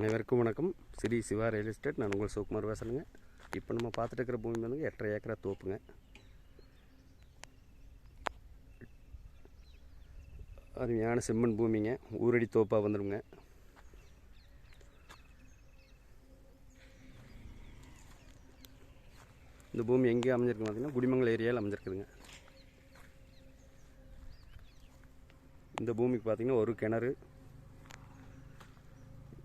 அனைவருக்கும் வணக்கம். Sri Siva real estate. நான் உங்கள் சுகுமார் பேசுகிறேங்க இப்போ நம்ம பார்த்துட்டு இருக்கிற பூமி வந்துங்க எட்டரை ஏக்கரா தோப்புங்க. அருமையான செம்மண் பூமிங்க. ஊரடி தோப்பாக வந்துடுங்க இந்த பூமி எங்கே அமைஞ்சிருக்கு பார்த்தீங்கன்னா குடிமங்கல் ஏரியாவில் அமைஞ்சிருக்குதுங்க. இந்த பூமிக்கு பார்த்தீங்கன்னா ஒரு கிணறு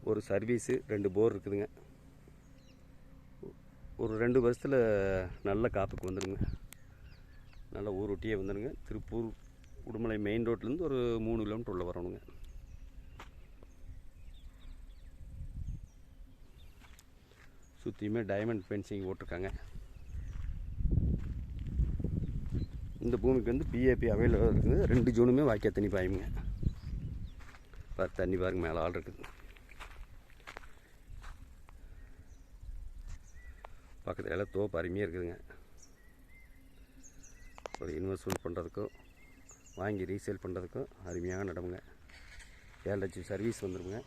ஒரு சர்வீஸு ரெண்டு போர் இருக்குதுங்க. ஒரு ரெண்டு வருஷத்தில் நல்ல காப்புக்கு வந்துடுங்க. நல்ல ஊரொட்டியே வந்துடுங்க. திருப்பூர் உடுமலை மெயின் ரோட்லேருந்து ஒரு மூணு கிலோமீட்டர் உள்ள வரணுங்க. சுற்றியுமே டைமண்ட் ஃபென்சிங் போட்டிருக்காங்க. இந்த பூமிக்கு வந்து பிஏபி அவைலபிள் இருக்குது. ரெண்டு ஜூனுமே வாய்க்கா தண்ணி பாயுங்க. பார்த்து தண்ணி பாருங்க மேலே ஆள் இருக்குது. பக்கத்தில் எல்லாம் தோப்பு அருமையாக இருக்குதுங்க. ஒரு இன்வெஸ்ட்மெண்ட் பண்ணுறதுக்கும் வாங்கி ரீசேல் பண்ணுறதுக்கும் அருமையான இடமுங்க ஏழு லட்சம் சர்வீஸ் வந்துடுங்க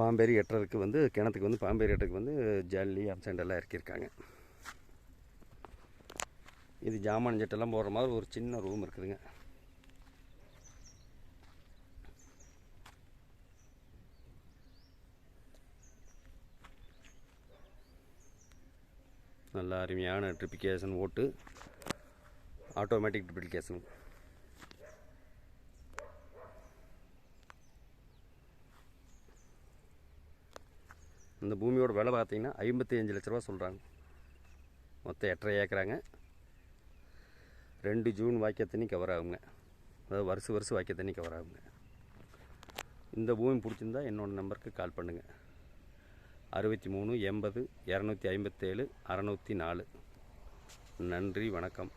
பாம்பேரி எட்டுறதுக்கு வந்து கிணத்துக்கு வந்து பாம்பேரி எட்டுறதுக்கு வந்து ஜல்லி அப்சண்ட் எல்லாம் இறக்கியிருக்காங்க. இது ஜாமான் ஜெட்டெல்லாம் போடுற மாதிரி ஒரு சின்ன ரூம் இருக்குதுங்க. நல்ல அருமையான ட்ரிப்ளிகேஷன் ஓட்டு. ஆட்டோமேட்டிக் ட்ரிப்ளிகேஷன் இந்த பூமியோட விலை பார்த்தீங்கன்னா ஐம்பத்தி அஞ்சு லட்ச ரூபா சொல்கிறாங்க மொத்தம் எட்டரை ஏக்கராங்க. ரெண்டு ஜூன் வாக்கிய தண்ணி கவர் ஆகுங்க. அதாவது வருஷம் வருஷம் வாக்கிய தண்ணி கவர் ஆகுங்க. இந்த பூமி பிடிச்சிருந்தா என்னோடய நம்பருக்கு கால் பண்ணுங்கள் அறுபத்தி மூணு எண்பது இரநூத்தி ஐம்பத்தேழு அறநூற்றி நாலு. நன்றி வணக்கம்.